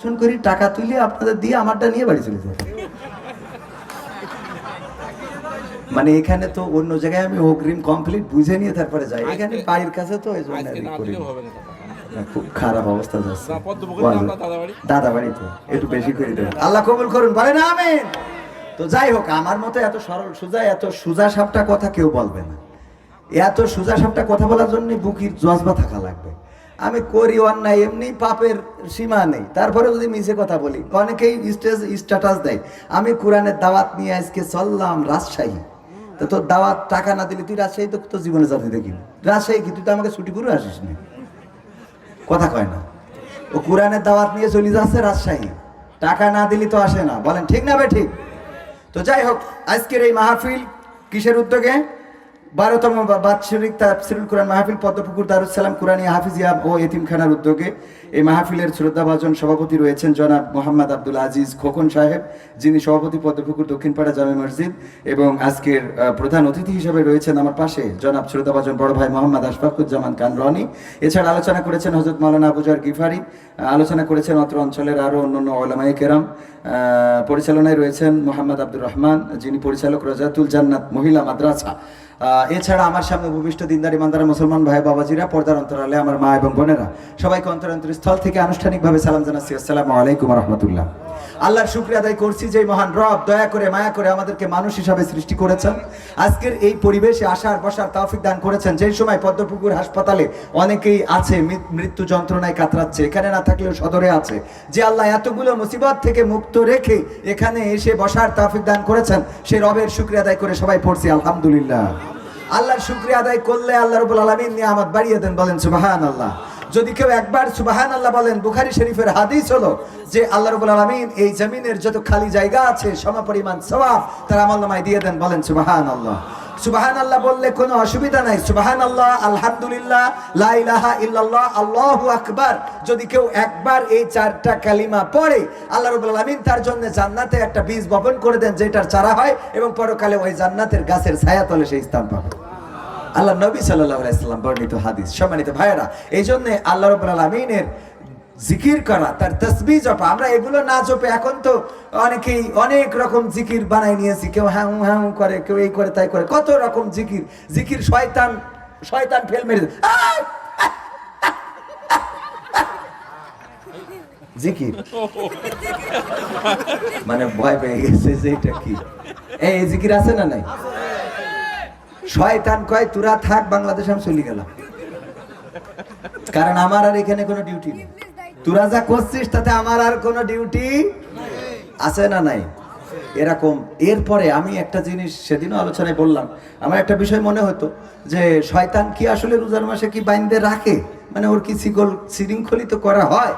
শোন করি টাকা তুলে আপনাদের দিয়ে আমারটা নিয়ে বাড়ি চলে যাবে মানে এখানে তো অন্য জায়গায় আমি অগ্রিম কমপ্লিট বুঝে নিয়ে তারপরে যাই। এখানে বাড়ির কাছে তো এই জন্য আমি না না। না না, খুব খারাপ অবস্থা যাচ্ছে। না, না। দাদা বাড়ি তো একটু বেশি করে দেবেন। আল্লাহ কবুল করুন বলেন আমিন। তো যাই হোক আমার মতো এত সরল সোজা এত সোজা সাপটা কথা কেউ বলবে না। এত সোজা সাপটা কথা বলার জন্য বুকির জজবা থাকা লাগবে। আমি করি অন্যায়, এমনি পাপের সীমা নেই। তারপরে যদি মিশে কথা বলি, অনেকেই স্টেজ স্ট্যাটাস দেয়, আমি কোরআনের দাওয়াত নিয়ে আজকে চললাম রাজশাহী। তো তোর দাওয়াত টাকা না দিলে তুই রাজশাহী তো তোর জীবনে যাতে দেখি। রাজশাহী কি? তুই তো আমাকে ছুটি করে আসিস না? কথা কয় না। ও কোরআনের দাওয়াত নিয়ে চলে যাচ্ছে রাজশাহী। টাকা না দিলি তো আসে না। বলেন, ঠিক না বে ঠিক? তো যাই হোক, আজকের এই মাহফিল কিসের উদ্যোগে? বারোতম বাৎসরিক তাফসিরুল কোরআন মাহফিল পদ্মপুকুর দারুসালাম কোরআনী হাফিজিয়া ও এতিমখানার উদ্যোগে এই মাহফিলের শ্রদ্ধাভাজন সভাপতি রয়েছেন জনাব মোহাম্মদ আব্দুল আজিজ খোকন সাহেব, যিনি সভাপতি পদ্মপুকুর দক্ষিণপাড়া জামে মসজিদ এবং আজকের প্রধান অতিথি হিসেবে রয়েছেন আমার পাশে জনাব শ্রদ্ধাভাজন বড় ভাই মোহাম্মদ আশফাকুজ্জামান খান রনি। এছাড়া আলোচনা করেছেন হজরত মাওলানা আবুজার গিফারি আলোচনা করেছেন অত্র অঞ্চলের আরও অন্যান্য ওলামাই কেরাম পরিচালনায় রয়েছেন মোহাম্মদ আব্দুর রহমান, যিনি পরিচালক রাজাতুল জান্নাত মহিলা মাদ্রাসা। এছাড়া আমার সামনে উপবিষ্ট দিনদারি মান্দারা মুসলমান ভাই, বাবাজিরা, পর্দার অন্তরালে আমার মা এবং বোনেরা। সবাইকে অন্তরান্তর স্থল থেকে আনুষ্ঠানিকভাবে সালাম জানাচ্ছি। আসসালামু আলাইকুম রহমতুল্লাহ। আল্লাহর শুক্রিয়া আদায় করছি যে মহান রব দয়া করে, মায়া করে আমাদেরকে মানুষ হিসাবে সৃষ্টি করেছেন। আজকের এই পরিবেশে আসার, বসার তৌফিক দান করেছেন। যেই সময় পদ্মপুকুর হাসপাতালে অনেকেই আছে মৃত্যু যন্ত্রণায় কাতরাচ্ছে, এখানে না থাকলেও সদরে আছে। যে আল্লাহ এতগুলো মুসিবত থেকে মুক্ত রেখে এখানে এসে বসার তৌফিক দান করেছেন সেই রবের শুক্রিয়া আদায় করে সবাই পড়ছি, আলহামদুলিল্লাহ। আল্লাহর শুক্রিয়া আদায় করলে আল্লাহ রবুল আলমিন নিয়ামত বাড়িয়ে দেন, বলেন সুবাহান আল্লাহ যদি কেউ একবার সুবাহান আল্লাহ বলেন, বুখারি শরীফের হাদিস হলো যে আল্লাহ রবুল আলমিন এই জমিনের যত খালি জায়গা আছে সমপরিমাণ সবাব তার আমল নামায় দিয়ে দেন, বলেন সুবাহান আল্লাহ সুবাহান আল্লাহ বললে কোনো অসুবিধা নাই। সুবাহান আল্লাহ আলহামদুলিল্লাহ, লা ইলাহা ইল্লাল্লাহ, আল্লাহু আকবার। যদি কেউ একবার এই চারটা কালিমা পড়ে, আল্লাহ রাব্বুল আলামিন তার জন্য জান্নাতে একটা বীজ বপন করে দেন যেটার চারা হয় এবং পরকালে ওই জান্নাতের গাছের ছায়া তলে সেই স্থান পাবে। আল্লাহ নবী সাল্লাল্লাহু আলাইহি সাল্লাম বর্ণিত হাদিস। সম্মানিত ভাইয়েরা এই জন্য আল্লাহ রাব্বুল আলামিনের জিকির করা, তার তসবিহ জপা। আমরা এগুলো না জপে, এখন তো অনেকেই অনেক রকম জিকির বানাই নিয়েছি। কেউ হ্যাঁ হ্যাঁ করে, কেউ এই করে, তাই করে। কত রকম জিকির। জিকির শয়তান শয়তান ফেল মেরে জিকির। মানে ভয় পেয়ে গেছে যে এটা কি। এই জিকির আছে না নাই? শয়তান কয়, তোরা থাক, বাংলাদেশ আমি চলে গেলাম। কারণ আমার আর এখানে কোনো ডিউটি নেই। তোরা যা করছিস, তাতে আমার আর কোনো ডিউটি আছে না নাই? এরকম। এরপরে আমি একটা জিনিস সেদিনও আলোচনায় বললাম। আমার একটা বিষয় মনে হতো যে, শয়তান কি আসলে রোজার মাসে কি বাইন্দে রাখে? মানে ওর কি শিকল শৃঙ্খলিত করা হয়?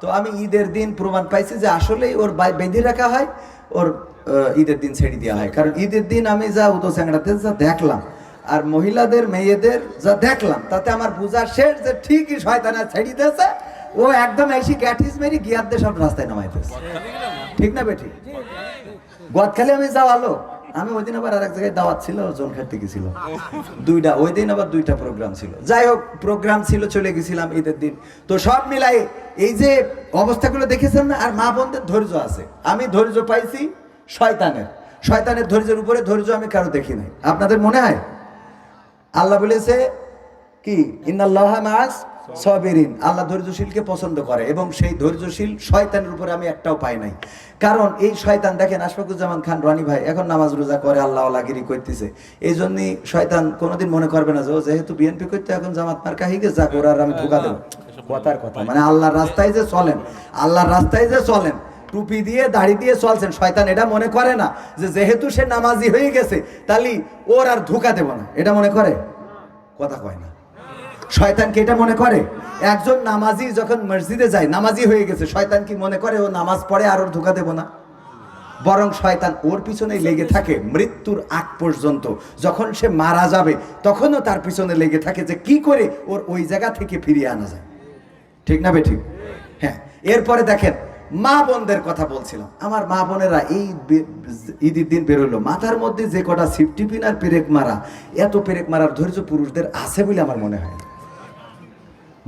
তো আমি ঈদের দিন প্রমাণ পাইছি যে আসলেই ওর বেঁধে রাখা হয়, ওর ঈদের দিন ছেড়ে দেওয়া হয়। কারণ ঈদের দিন আমি যা উদো স্যাংড়াতে যা দেখলাম, আর মহিলাদের, মেয়েদের যা দেখলাম, তাতে আমার বোঝা শেষ যে ঠিকই শয়তানা ছেড়ে দিয়েছে ও একদম এসে গ্যাটিস মেরি গিয়ার দিয়ে সব রাস্তায় নামাইতেছে ঠিক না বেঠি গদখালি আমি যাওয়ালো আমি ওই দিন আবার আর এক জায়গায় দাওয়াত ছিল জল খাটতে গেছিল দুইটা, ওই দিন আবার দুইটা প্রোগ্রাম ছিল। যাই হোক প্রোগ্রাম ছিল, চলে গেছিলাম ঈদের দিন। তো সব মিলাই এই যে অবস্থাগুলো দেখেছেন না, আর মা বোনদের ধৈর্য আছে। আমি ধৈর্য পাইছি শয়তানের। শয়তানের ধৈর্যের উপরে ধৈর্য আমি কারও দেখি নাই। আপনাদের মনে হয়? আল্লাহ বলেছে কি? ইন্নাল্লাহ মাস সবেরিন। আল্লাহ ধৈর্যশীলকে পছন্দ করে এবং সেই ধৈর্যশীল শয়তানের উপরে আমি একটাও পাই নাই। কারণ এই শয়তান, দেখেন আশফাকুজ্জামান খান, রানী ভাই, এখন নামাজ রোজা করে আল্লাহ আল্লাহগিরি করতেছে। এই জন্যই শয়তান কোনোদিন মনে করবে না যে যেহেতু বিএনপি করতে, এখন জামাত মার কাহিকে যা করে আর আমি ধোকা দেবো। কথার কথা। মানে আল্লাহর রাস্তায় যে চলেন, আল্লাহর রাস্তায় যে চলেন, টুপি দিয়ে, দাড়ি দিয়ে চলছেন, শয়তান এটা মনে করে না যে, যেহেতু সে নামাজি হয়ে গেছে, তাহলে ওর আর ধোকা দেব না। এটা মনে করে? কথা কয় না। শয়তান কি এটা মনে করে? একজন নামাজি যখন মসজিদে যায়, নামাজি হয়ে গেছে, শয়তান কি মনে করে ও নামাজ পড়ে আর ওর ধোকা দেব না? বরং শয়তান ওর পিছনেই লেগে থাকে মৃত্যুর আগ পর্যন্ত। যখন সে মারা যাবে, তখনও তার পিছনে লেগে থাকে যে কি করে ওর ওই জায়গা থেকে ফিরিয়ে আনা যায়। ঠিক না বে ঠিক হ্যাঁ। এরপরে দেখেন, মা বোনদের কথা বলছিলাম। আমার মা বোনেরা এই ঈদের দিন বেরোলো। মাথার মধ্যে যে কটা সিফটি পিন আর পেরেক মারা, এত পেরেক মারার ধৈর্য পুরুষদের আছে বলে আমার মনে হয়।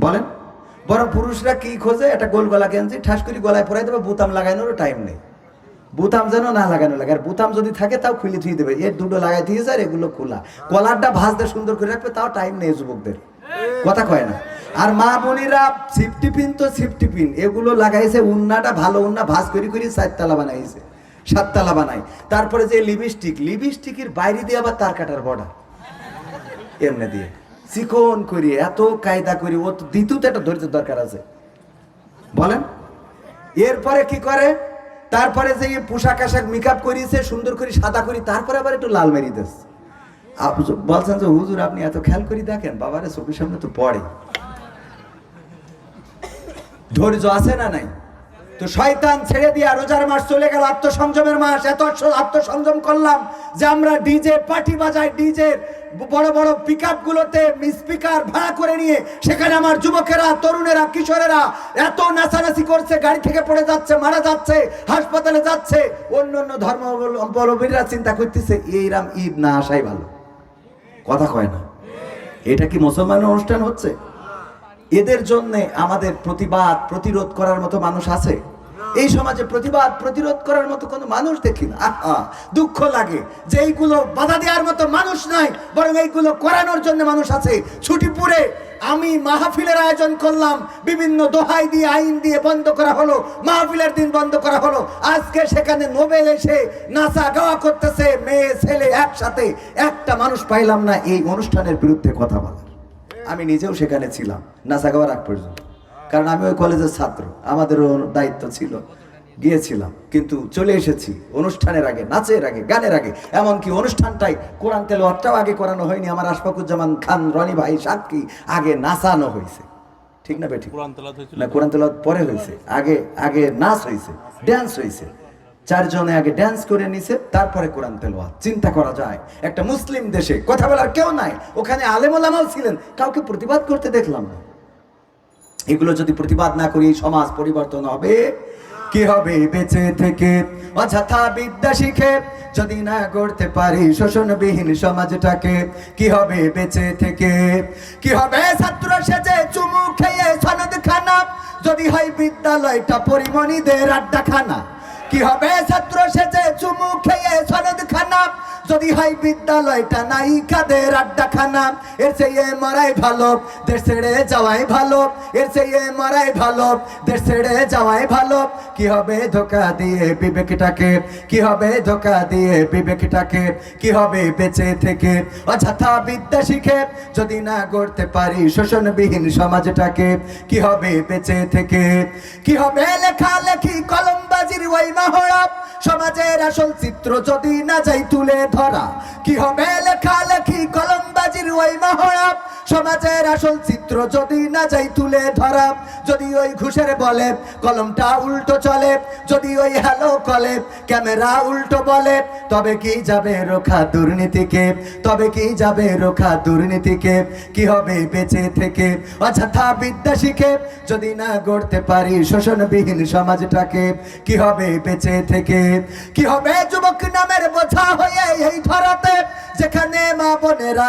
বলেন, বরং পুরুষরা কি খোঁজে? একটা গোল গলা গেঞ্জি, ঠাস করে গলায় পরাই দেবে, বুতাম লাগানোরও টাইম নেই। বুতাম যেন না লাগানো লাগে, আর বুতাম যদি থাকে তাও খুলে থুয়ে দেবে। এর দুটো লাগাই দিয়েছে আর এগুলো খোলা। কলারটা ভাজতে সুন্দর করে রাখবে, তাও টাইম নেই যুবকদের। কথা কয় না। আর মা বোনেরা সিফটি পিন তো সিফটি পিন। এগুলো লাগাইছে, উন্নাটা ভালো উন্না, ভাজ করি করি চারতলা বানাইছে, সাততলা বানাই তারপরে যে লিপস্টিক লিপস্টিকের বাইরে দিয়ে আবার তার কাটার বর্ডার এমনি দিয়ে। চিকন করি, এত কায়দা করি, ও তো দ্বিতীয় একটা ধৈর্য দরকার আছে। বলেন? এরপরে কি করে? তারপরে যে পোশাক আশাক মেকআপ করিয়েছে, সুন্দর করি, সাদা করি, তারপরে আবার একটু লাল মেরি দিস বলছেন যে, হুজুর আপনি এত খেয়াল করি দেখেন, বাবারে চোখের সামনে তো পড়ে। ধৈর্য আছে না নাই? তো শয়তান ছেড়ে দিয়া রোজার মাস চলে গেল, আত্মসংযমের মাস, এত আত্মসংযম করলাম যে আমরা ডিজে, পার্টি বাজাই ডিজে বড় বড় পিক গুলোতে স্পিকার ভাড়া করে নিয়ে সেখানে আমার যুবকেরা, তরুণেরা, কিশোরেরা এত নাচানাচি করছে, গাড়ি থেকে পড়ে যাচ্ছে, মারা যাচ্ছে, হাসপাতালে যাচ্ছে। অন্য অন্য ধর্মাবলম্বীরা চিন্তা করতেছে এইরাম ঈদ না আসাই ভালো। কথা কয় না। এটা কি মুসলমানের অনুষ্ঠান হচ্ছে? এদের জন্যে আমাদের প্রতিবাদ, প্রতিরোধ করার মতো মানুষ আছে? এই সমাজে প্রতিবাদ, প্রতিরোধ করার মতো কোনো মানুষ দেখি না। দুঃখ লাগে যে এইগুলো বাধা দেওয়ার মতো মানুষ নাই, বরং এইগুলো করানোর জন্য মানুষ আছে। ছুটিপুরে আমি মাহফিলের আয়োজন করলাম, বিভিন্ন দোহাই দিয়ে, আইন দিয়ে বন্ধ করা হলো, মাহফিলের দিন বন্ধ করা হলো। আজকে সেখানে নোবেল এসে নাচা গাওয়া করতেছে, মেয়ে, ছেলে একসাথে। একটা মানুষ পাইলাম না এই অনুষ্ঠানের বিরুদ্ধে কথা বলার। আমি নিজেও সেখানে ছিলাম, নাচা গাওয়ার আগ পর্যন্ত। কারণ আমি ওই কলেজের ছাত্র আমাদেরও দায়িত্ব ছিল। গিয়েছিলাম কিন্তু চলে এসেছি অনুষ্ঠানের আগে নাচের আগে গানের আগে। এমনকি অনুষ্ঠানটাই কোরআন তেলোয়ারটাও আগে করানো হয়নি। আমার আশফাকুজ্জামান খান রনি ভাই সাক্ষী আগে নাচানো হয়েছে। ঠিক না বেঠিক? না কোরআন তেলাওয়াত পরে হয়েছে। আগে আগে নাচ হয়েছে ড্যান্স হয়েছে। চারজনে আগে ড্যান্স করে নিছে তারপরে কোরআন তেলাওয়াত চিন্তা করা যায় একটা মুসলিম দেশে কথা বলার কেউ নাই। ওখানে আলেমোলামাও ছিলেন কাউকে প্রতিবাদ করতে দেখলাম না। এগুলো যদি প্রতিবাদ না করি, সমাজ পরিবর্তন হবে। কি হবে? বেঁচে থেকে অযথা বিদ্যা শিখে যদি না করতে পারি শোষণবিহীন সমাজটাকে, কি হবে? বেঁচে থেকে কি হবে? ছাত্র সেজে চুমু খেয়ে সনদ খানা যদি হয় বিদ্যালয়টা পরিমণিদের আড্ডা খানা কি হবে? ছাত্র সেজে চুমু খেয়ে সনদ খানা যদি হয় বিদ্যালয়টা নাই কাদের আড্ডা খানা এর চেয়ে মরাই ভালো, দেশ ছেড়ে যাওয়াই ভালো। এর চেয়ে মরাই ভালো, দেশ ছেড়ে যাওয়াই ভালো। কি হবে ধোকা দিয়ে বিবেকটাকে? কি হবে ধোকা দিয়ে বিবেকটাকে? কি হবে বেঁচে থেকে? অযথা বিদ্যা শিখে যদি না গড়তে পারি শোষণবিহীন সমাজটাকে, কি হবে বেঁচে থেকে? কি হবে লেখালেখি কলমবাজির ওই মহড়া সমাজের আসল চিত্র যদি না যাই তুলে ধরা কি হবে লেখালেখি কলমবাজির ওই মহড়া সমাজের আসল চিত্র যদি না যাই তুলে ধরা, যদি ওই ঘুষের বলে কলমটা উল্টো চলে, যদি ওই হ্যালো কলে ক্যামেরা উল্টো বলে, তবে কি যাবে রোখা দুর্নীতিকে? তবে কি যাবে রোখা দুর্নীতিকে? কি হবে বেঁচে থেকে? অযথা বিদ্যা শিখে যদি না গড়তে পারি শোষণবিহীন সমাজটাকে, কি হবে বেঁচে থেকে? কি হবে যুবক নামের বোঝা হয়ে এই ধরাতে, যেখানে মা বোনেরা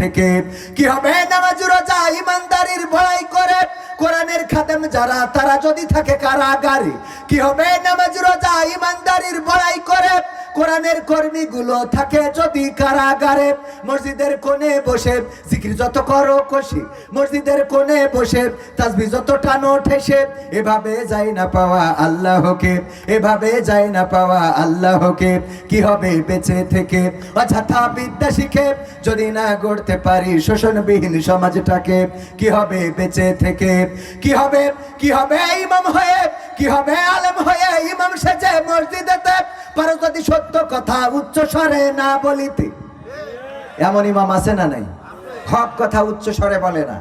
থেকে। কি হবে? নামাজ রোজা ইমানদারির ভয় করে। কোরআনের খাদেম যারা, তারা যদি থাকে কারাগারে। কি হবে? নামাজ রোজা ইমানদারির বড়াই করে। কোরআনের কর্মীগুলো থাকে যদি কারাগারে। মসজিদের কোণে বসে জিকির যত করো কষি। মসজিদের কোণে বসে তাসবি যত টানো ঠেসে এভাবে যাই না পাওয়া আল্লাহকে। এভাবে যাই না পাওয়া আল্লাহকে। কি হবে? বেঁচে থেকে। অযথা বিদ্যা শিখে যদি না গড়তে পারি। শোষণবিহীন সমাজটাকে কি হবে বেঁচে থেকে? কি হবে কি হবে ইমাম হয়ে কি হবে আলেম হয়ে ইমাম সেজে মসজিদেতে? পারো যদি সত্য কথা উচ্চ স্বরে না বলিতে। এমন ইমাম আছে না নাই? হক কথা উচ্চ স্বরে বলে না।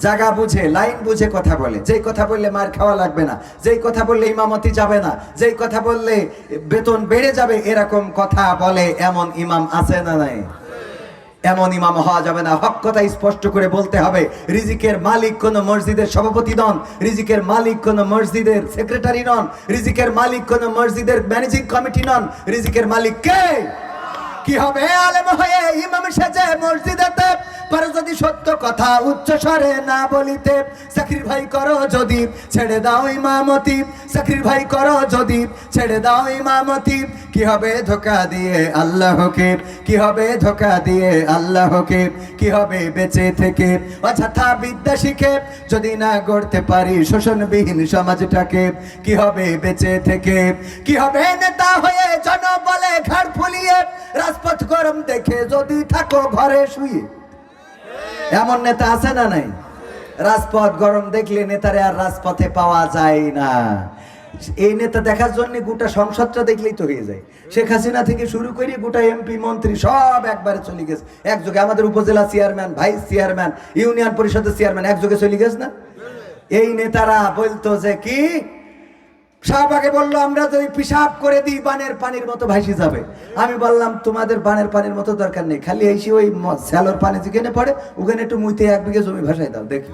জায়গা বুঝে, লাইন বুঝে কথা বলে। যেই কথা বললে মার খাওয়া লাগবে না। যেই কথা বললে ইমামতি যাবে না। যেই কথা বললে বেতন বেড়ে যাবে, এরকম কথা বলে এমন ইমাম আছে না নাই? এমন ইমাম হওয়া যাবে না। হক কথা স্পষ্ট করে বলতে হবে, রিজিকের মালিক কোন মসজিদের সভাপতি নন, রিজিকের মালিক কোন মসজিদের সেক্রেটারি নন, রিজিকের মালিক কোন মসজিদের ম্যানেজিং কমিটি নন, রিজিকের মালিক কে? কি হবে? আলেম হয়ে ইমাম সেজে মসজিদেতে। পারো যদি সত্য কথা উচ্চ স্বরে না বলিতে, চাকরির ভাই করো যদি, ছেড়ে দাও ইমামতি। চাকরির ভাই করো যদি, ছেড়ে দাও ইমামতি। কি হবে ধোকা দিয়ে আল্লাহকে? কি হবে ধোকা দিয়ে আল্লাহকে? কি হবে বেঁচে থেকে? অযথা বিদ্যা শিখে যদি না গড়তে পারি শোষণবিহীন সমাজটাকে, কি হবে বেঁচে থেকে? কি হবে নেতা হয়ে জনবলে ঘাড় ফুলিয়ে রাজপথ গরম দেখে যদি থাকো ঘরে শুয়ে। এমন নেতা আছে না নাই? রাজপথ গরম দেখলে নেতারে আর রাজপথে পাওয়া যায় না। এই নেতা দেখার জন্য গোটা সংসদটা দেখলেই তো হয়ে যায়। শেখ হাসিনা থেকে শুরু করে গোটা এমপি মন্ত্রী সব একবারে চলে গেছে। একযোগে আমাদের উপজেলা চেয়ারম্যান ভাইস চেয়ারম্যান ইউনিয়ন পরিষদের চেয়ারম্যান একযোগে চলে গেছে না? এই নেতারা বলতো যে কি? শাহবাগে বলল, আমরা যদি পিসাব করে দিই, বানের পানির মতো ভাসি যাবে। আমি বললাম, তোমাদের বানের পানির মতো দরকার নেই, খালি এসে ওই স্যালোর পানি যেখানে পড়ে, ওখানে একটু মুইতে এক বিঘে জমি ভাসাই দাও, দেখি।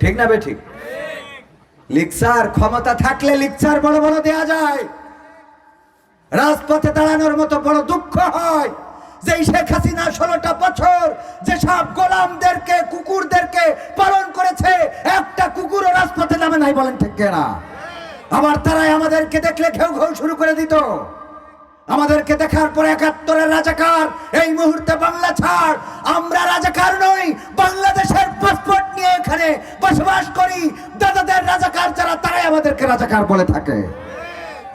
ঠিক না বে, ঠিক? লিকসার ক্ষমতা থাকলে লিকসার বড় বড় দেয়া যায়। রাজপথে দাঁড়ানোর মতো বড় দুঃখ হয়। যে শেখ হাসিনা ষোলোটা বছর যে যেসব গোলামদেরকে, কুকুরদেরকে পালন করেছে, একটা কুকুরও রাজপথে নামে নাই বলেন ঠিক না আবার তারাই আমাদেরকে দেখলে ঘেউ ঘেউ শুরু করে দিত। আমাদেরকে দেখার পরে একাত্তরের রাজাকার, এই মুহূর্তে বাংলা ছাড়। আমরা রাজাকার নই, বাংলাদেশের পাসপোর্ট নিয়ে এখানে বসবাস করি। দাদাদের রাজাকার যারা, তারাই আমাদেরকে রাজাকার বলে থাকে।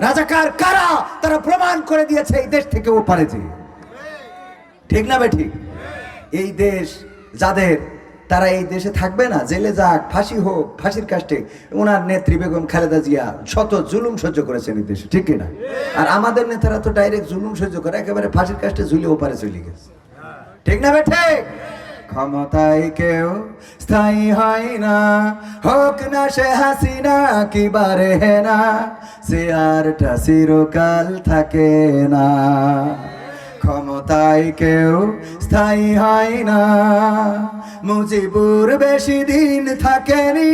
রাজাকার কারা? তারা প্রমাণ করে দিয়েছে এই দেশ থেকে ও পারেছে ঠিক না বে ঠিক? এই দেশ যাদের তারা এই দেশে থাকবে না, জেলে যাক, ফাঁসি হোক, ফাঁসির কাস্টে ওনার নেত্রী বেগম খালেদা জিয়া শত জুলুম সহ্য করেছেন এই দেশে, ঠিক না আর আমাদের নেতারা তো ডাইরেক্ট জুলুম সহ্য করে, একেবারে ফাঁসির কাস্টে ঝুলে ওপারে চলে গেছে। ঠিক না ঠিক? ক্ষমতায় কেউ স্থায়ী হয় না, হোক না সে হাসিনা, কি বারে না সে আরটা চিরকাল থাকে না। ক্ষমতায় কেউ স্থায়ী হয় না। মুজিবুর বেশি দিন থাকেনি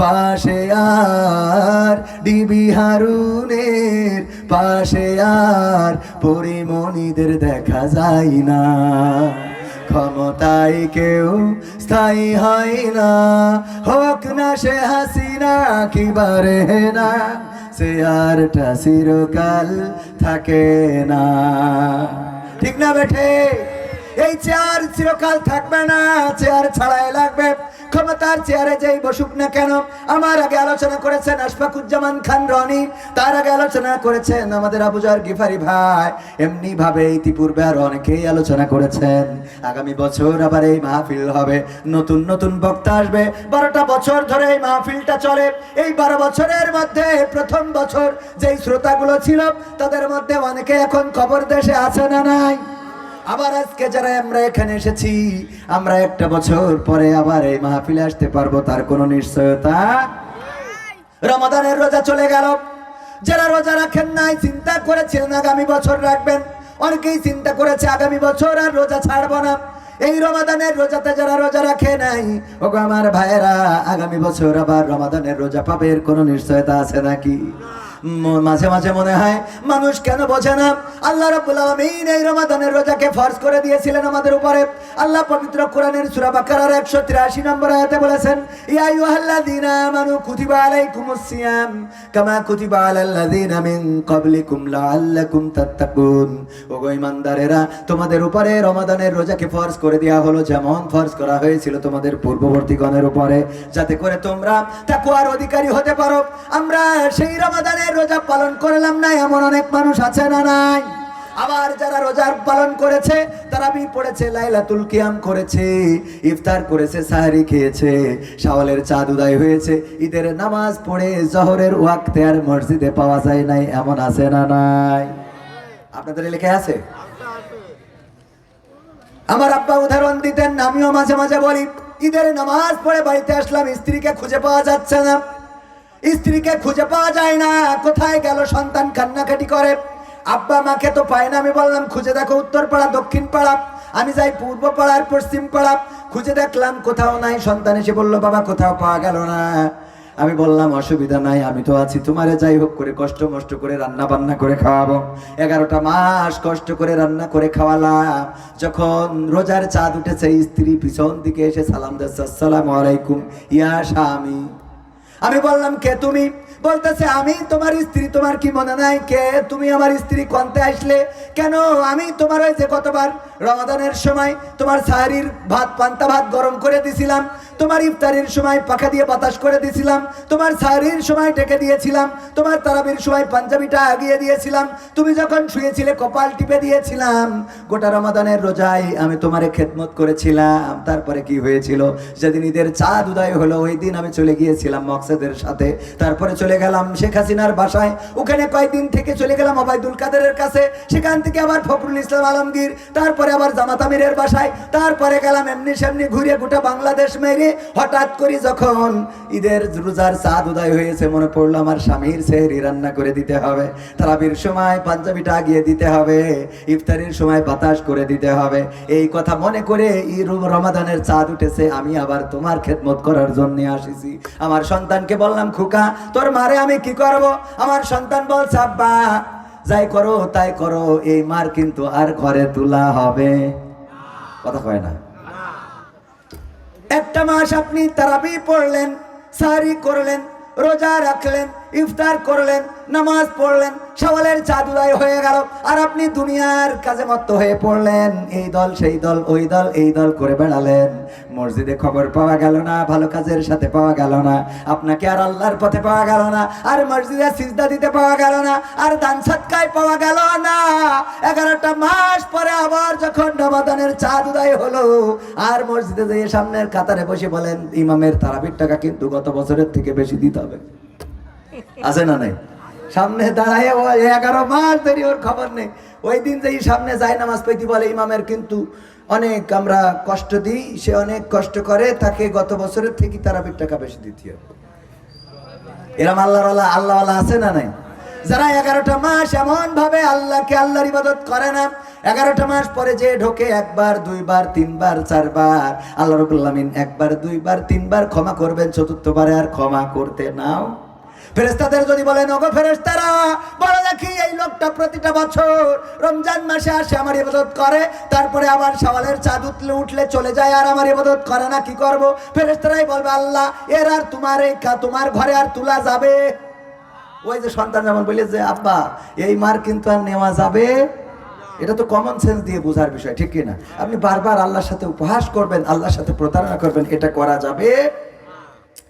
পাশে আর ডিবি হারুনের পাশে আর পরিমণিদের দেখা যায় না। ক্ষমতায় কেউ স্থায়ী হয় না। হোক না সে হাসিনা কি বারে না, সে আরটা চিরকাল থাকে না। ঠিক না বেঠে? এই চেয়ার চিরকাল থাকবে না, চেয়ার ছাড়াই লাগবে। ক্ষমতার চেয়ারে যেই বসুক না কেন, আমার আগে আলোচনা করেছেন আশফাকুজ্জামান খান রনি, তার আগে আলোচনা করেছেন আমাদের আবুজার গিফারি ভাই। এমনি ভাবে ইতিপূর্বে আর অনেকেই আলোচনা করেছেন। আগামী বছর আবার এই মাহফিল হবে। নতুন নতুন বক্তা আসবে। বারোটা বছর ধরে এই মাহফিলটা চলে। এই বারো বছরের মধ্যে, প্রথম বছর যেই শ্রোতাগুলো ছিল, তাদের মধ্যে অনেকে এখন কবর দেশে আছে না নাই? আবার আজকে যারা আমরা এখানে এসেছি, আমরা একটা বছর পরে আবার এই মাহফিলে আসতে পারব, তার কোনো নিশ্চয়তা রমাদানের রোজা চলে গেল। যারা রোজা রাখেন নাই, চিন্তা করেছিলেন আগামী বছর রাখবেন। অনেকেই চিন্তা করেছে আগামী বছর আর রোজা ছাড়বো না। এই রমাদানের রোজাতে যারা রোজা রাখে নাই, ওগো আমার ভাইয়েরা, আগামী বছর আবার রমাদানের রোজা পাবে, এর কোনো নিশ্চয়তা আছে নাকি? মাঝে মাঝে মনে হয়, মানুষ কেন বোঝে না? আল্লাহ রাব্বুল আলামিন এই রমাদানের রোজাকে ফরজ করে দিয়েছিলেন আমাদের উপরে। আল্লাহ পবিত্র কোরআনের সূরা বাকারার 183 নম্বর আয়াতে বলেছেন, ইয়া আইয়ুহাল্লাযীনা আমানু কুতিবা আলাইকুমুস সিয়াম, কামা কুতিবা আলাল্লাযীনা মিন ক্বাবলিকুম লাআল্লাকুম তাত্তাকুন। ওগো ঈমানদারেরা, তোমাদের উপরে রমাদানের রোজাকে ফরজ করে দেওয়া হলো, যেমন ফরজ করা হয়েছিল তোমাদের পূর্ববর্তীগণের উপরে। যাতে করে তোমরা তাকওয়ার অধিকারী হতে পারো। আমরা সেই রমাদানের রোজা পালন করলাম না, এমন অনেক মানুষ আছে না নাই? আবার যারা রোজার পালন করেছে, তারা বি পড়েছে, লাইলাতুল কিয়াম করেছে, ইফতার করেছে, সাহারি খেয়েছে, শাওয়ালের চাঁদ উদয় হয়েছে, ঈদের নামাজ পড়ে জহরের ওয়াক্তে আর মসজিদে পাওয়া যায় নাই, এমন আছে না নাই? আপনাদের এলাকায় আছে? আমার আব্বা উদাহরণ দিতেন, আমিও মাঝে মাঝে বলি, ঈদের নামাজ পড়ে বাড়িতে আসলাম, স্ত্রীকে খুঁজে পাওয়া যাচ্ছে না। স্ত্রীকে খুঁজে পাওয়া যায় না। কোথায় গেল সন্তান কান্নাকাটি করে? আব্বা মাকে তো পায় না, আমি বললাম, খুঁজে দেখো উত্তর পাড়া দক্ষিণ পাড়া আমি যাই পূর্ব পাড়ার পশ্চিম পাড়া খুঁজে দেখলাম কোথাও নাই। সন্তান এসে বলল, বাবা, কোথাও পাওয়া গেল না। আমি বললাম, অসুবিধা নাই, আমি তো আছি, তোমারে যাই হোক করে কষ্ট মষ্ট করে রান্না বান্না করে খাওয়াবো। এগারোটা মাস কষ্ট করে রান্না করে খাওয়ালাম। যখন রোজার চাঁদ উঠেছে, স্ত্রী পিছন দিকে এসে সালাম দিচ্ছে, আসসালামু আলাইকুম, ইয়া স্বামী। আমি বললাম, কে তুমি? বলতেছে, আমি তোমার স্ত্রী, তোমার কি মনে নাই? কে তুমি আমার স্ত্রী কনতে আসলে? কেন? আমি তোমার ওই যে কতবার রমাদানের সময় তোমার সাহারির ভাত, পান্তা ভাত গরম করে দিছিলাম। তোমার ইফতারির সময় পাখা দিয়ে বাতাস করে দিয়েছিলাম, তোমার সাহারির সময় ডেকে দিয়েছিলাম, তোমার তারাবির সময় পাঞ্জাবিটা আগিয়ে দিয়েছিলাম, তুমি যখন শুয়েছিলে কপাল টিপে দিয়েছিলাম, গোটা রমাদানের রোজায় আমি তোমারে খেদমত করেছিলাম। তারপরে কি হয়েছিল? যেদিন ঈদের চাঁদ উদয় হলো, ওই দিন আমি চলে গিয়েছিলাম মকসেদের সাথে। তারপরে চলে গেলাম শেখ হাসিনার বাসায়। ওখানে কয়েকদিন থেকে চলে গেলাম ওবায়দুল কাদেরের কাছে। সেখান থেকে আবার ফখরুল ইসলাম আলমগীর, তারপরে আবার জামাত আমিরের বাসায়। তারপরে গেলাম এমনি সেমনি ঘুরে গোটা বাংলাদেশ মেরে হঠাৎ করে যখন ঈদের রোজার চাঁদ উদয় হয়েছে, মনে পড়ল আমার স্বামীর সেহরি রান্না করে দিতে হবে, তারাবির সময় পাঞ্জাবিটা আগিয়ে দিতে হবে, ইফতারির সময় বাতাস করে দিতে হবে। এই কথা মনে করে রমাদানের চাঁদ উঠেছে, আমি আবার তোমার খেদমত করার জন্য আসিছি। আমার সন্তানকে বললাম, খুকা, তোর মারে আমি কি করব? আমার সন্তান বলছে, আব্বা, যাই করো, তাই করো, এই মার কিন্তু আর ঘরে তোলা হবে। কথা কয় না। একটা মাস আপনি তারাবি পড়লেন সারি করলেন রোজা রাখলেন ইফতার করলেন, নামাজ পড়লেন, সওয়ালের চাঁদুদায় হয়ে গেল, আর আপনি দুনিয়ার কাজে মত্ত হয়ে পড়লেন। এই দল, সেই দল, ওই দল, এই দল করে বেড়ালেন। মসজিদে খবর পাওয়া গেল না, ভালো কাজের সাথে পাওয়া গেল না। আপনাকে আর আল্লাহর পথে পাওয়া গেল না, আর মসজিদে সিজদা দিতে পাওয়া গেল না, আর দান সৎকায় পাওয়া গেল না। এগারোটা মাস পরে আবার যখন রমাদানের চাঁদ উদয় হলো, আর মসজিদে যেয়ে সামনের কাতারে বসে বলেন, ইমামের তারাবির টাকা কিন্তু গত বছরের থেকে বেশি দিতে হবে। আছে না নাই? সামনে দাঁড়ায় এগারো মাস ধরে ওর খবর নেই। ওই দিন যেই সামনে যায় নামাজ পেতি বলে ইমামের কিন্তু অনেক আমরা কষ্ট দিই, সে অনেক কষ্ট করে, তাকে গত বছরের থেকে তারাবির টাকা বেশি দিতে হবে এরম আল্লাহর আল্লাহ আছে না নাই? যারা এগারোটা মাস এমন ভাবে আল্লাহকে আল্লাহর ইবাদত করে না, এগারোটা মাস পরে যে ঢোকে একবার, দুইবার, তিনবার, চারবার, আল্লাহ রবুল আলমিন একবার, দুইবার, তিনবার ক্ষমা করবেন, চতুর্থবারে আর ক্ষমা করতে নাও। ফেরেস্তাদের যদি বলেন, ওগো ফেরেস্তারা বলো দেখি এই লোকটা প্রতিটা বছর রমজান মাসে আসে, আমার ইবাদত করে, তারপরে আবার সওয়ালের চাঁদ উঠলে উঠলে চলে যায় আর আমার ইবাদত করে না, কি করব? ফেরেস্তারাই বলবে, আল্লাহ, এর আর তোমার এই তোমার ঘরে আর তোলা যাবে। ওই যে সন্তান যেমন বলে যে, আব্বা, এই মার কিন্তু আর নেওয়া যাবে। এটা তো কমন সেন্স দিয়ে বোঝার বিষয়, ঠিক কি না আপনি বারবার আল্লাহর সাথে উপহাস করবেন, আল্লাহর সাথে প্রতারণা করবেন, এটা করা যাবে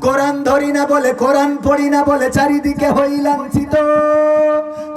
কোরআন ধরি না বলে কোরআন পড়ি না বলে চারিদিকে হই লাঞ্ছিত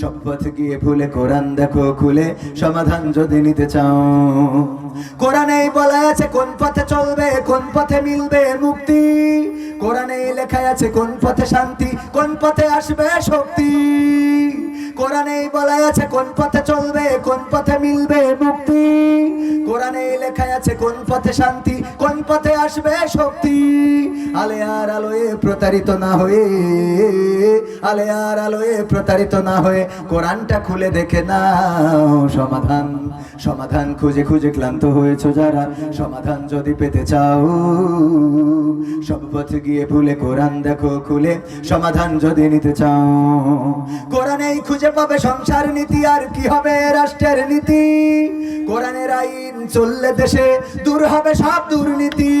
সব পথ গিয়ে ভুলে কোরআন দেখো খুলে, সমাধান যদি নিতে চাও। কোরআনেই বলা আছে, কোন পথে চলবে, কোন পথে মিলবে মুক্তি? কোরআনে লেখা আছে, কোন পথে শান্তি, কোন পথে আসবে শক্তি? কোরআনেই বলা আছে, কোন পথে চলবে, কোন পথে মিলবে মুক্তি? কোরআনে লেখা আছে, কোন পথে শান্তি, কোন পথে আসবে শক্তি? আলে আর আলোয় প্রতারিত না হয়ে আলে আর আলোয় প্রতারিত না হয়ে কোরআনটা খুলে দেখে না সমাধান সমাধান খুঁজে খুঁজে ক্লান্ত হয়েছে যারা, সমাধান যদি পেতে চাও। সব পথে গিয়ে ভুলে কোরআন দেখো খুলে, সমাধান যদি নিতে চাও। কোরআনেই খুঁজে পাবে সংসার নীতি, আর কি হবে রাষ্ট্রের নীতি? কোরআনের আইন চললে দেশে দূর হবে সব দুর্নীতি।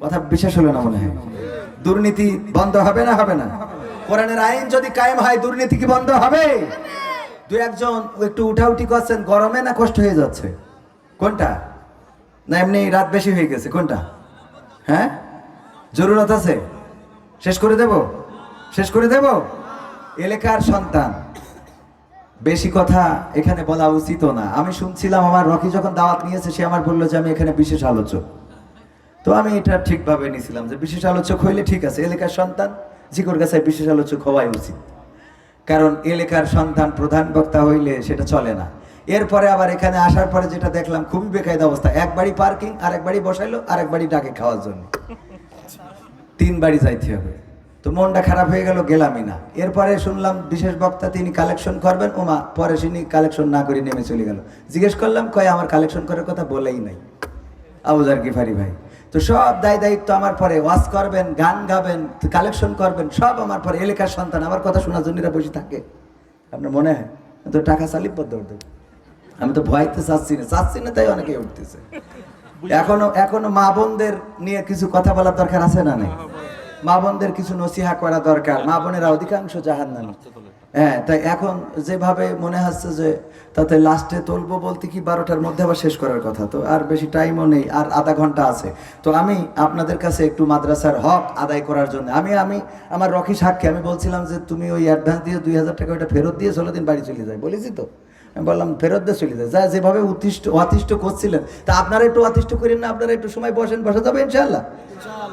কথা বিশেষ হলো না মনে হয়? দুর্নীতি বন্ধ হবে না হবে না? কোরআনের আইন যদি কায়েম হয়, দুর্নীতি কি বন্ধ হবে? দু একজন একটু উঠাউঠি করছেন, গরমে না কষ্ট হয়ে যাচ্ছে? কোনটা? না, এমনি রাত বেশি হয়ে গেছে, কোনটা? হ্যাঁ? জরুরত আছে? শেষ করে দেব? শেষ করে দেব? এলাকার সন্তান। বেশি কথা এখানে বলা উচিত না। আমি শুনছিলাম আমার রকি যখন দাওয়াত নিয়েছে, সে আমার বলল যে আমি এখানে বিশেষ আলোচক। তো আমি এটা ঠিকভাবে নিয়েছিলাম যে বিশেষ আলোচক হইলে ঠিক আছে, এলাকার সন্তান, জিকর কাছে বিশেষ আলোচক হওয়াই উচিত। কারণ এলাকার সন্তান প্রধান বক্তা হইলে সেটা চলে না। এরপরে আবার এখানে আসার পরে যেটা দেখলাম, খুবই বেকায়দা অবস্থা। এক বাড়ি পার্কিং আর এক বাড়ি বসাইলো আর এক বাড়ি ডাকে খাওয়ার জন্য। তিন বাড়ি যাইতে হবে। তো মনটা খারাপ হয়ে গেল গেলামই না। এরপরে শুনলাম বিশেষ বক্তা তিনি কালেকশন করবেন ওমা পরে তিনি কালেকশন না করে নেমে চলে গেল। জিজ্ঞেস করলাম কয় আমার কালেকশন করার কথা বলেই নাই। আবুজার গিফারি ভাই তো সব দায় দায়িত্ব আমার পরে ওয়াজ করবেন গান গাবেন কালেকশন করবেন সব আমার পরে এলাকার সন্তান আমার কথা শোনার জন্য এরা বসে থাকে। আপনার মনে হয়? তো টাকা চালিপ পদ্ম উঠবে আমি তো ভয়তে চাচ্ছি না চাচ্ছি না তাই অনেকে উঠতেছে। এখনও এখনও মা বোনদের নিয়ে কিছু কথা বলার দরকার আছে না নেই? মা বোনদের কিছু নসিহা করা দরকার। মা বোনেরা অধিকাংশ জাহান নামে হ্যাঁ তাই এখন যেভাবে মনে হচ্ছে যে তাতে লাস্টে তুলবো বলতে কি বারোটার মধ্যে আবার শেষ করার কথা। তো আর বেশি টাইমও নেই, আর আধা ঘণ্টা আছে। তো আমি আপনাদের কাছে একটু মাদ্রাসার হক আদায় করার জন্য, আমি আমি, আমার রকি সাক্ষী আমি বলছিলাম যে তুমি ওই অ্যাডভান্স দিয়ে দুই হাজার টাকা ওইটা ফেরত দিয়ে ষোলো দিন বাড়ি চলে যায় বলেছি তো। বললাম ফেরত দিয়ে চলে যায় যা যেভাবে উত্তিষ্ট অতিষ্ঠ করছিলেন তা আপনারা একটু অতিষ্ঠ করেন না আপনারা একটু সময় বসেন বসা যাবে ইনশাল্লাহ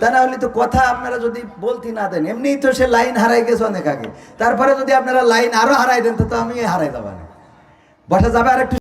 তা না হলে তো কথা আপনারা যদি বলতে না দেন এমনিই তো সে লাইন হারাই গেছে অনেক আগে। তারপরে যদি আপনারা লাইন আরও হারাই দেন তো তো আমি হারাই দেবানি বসা যাবে আর একটু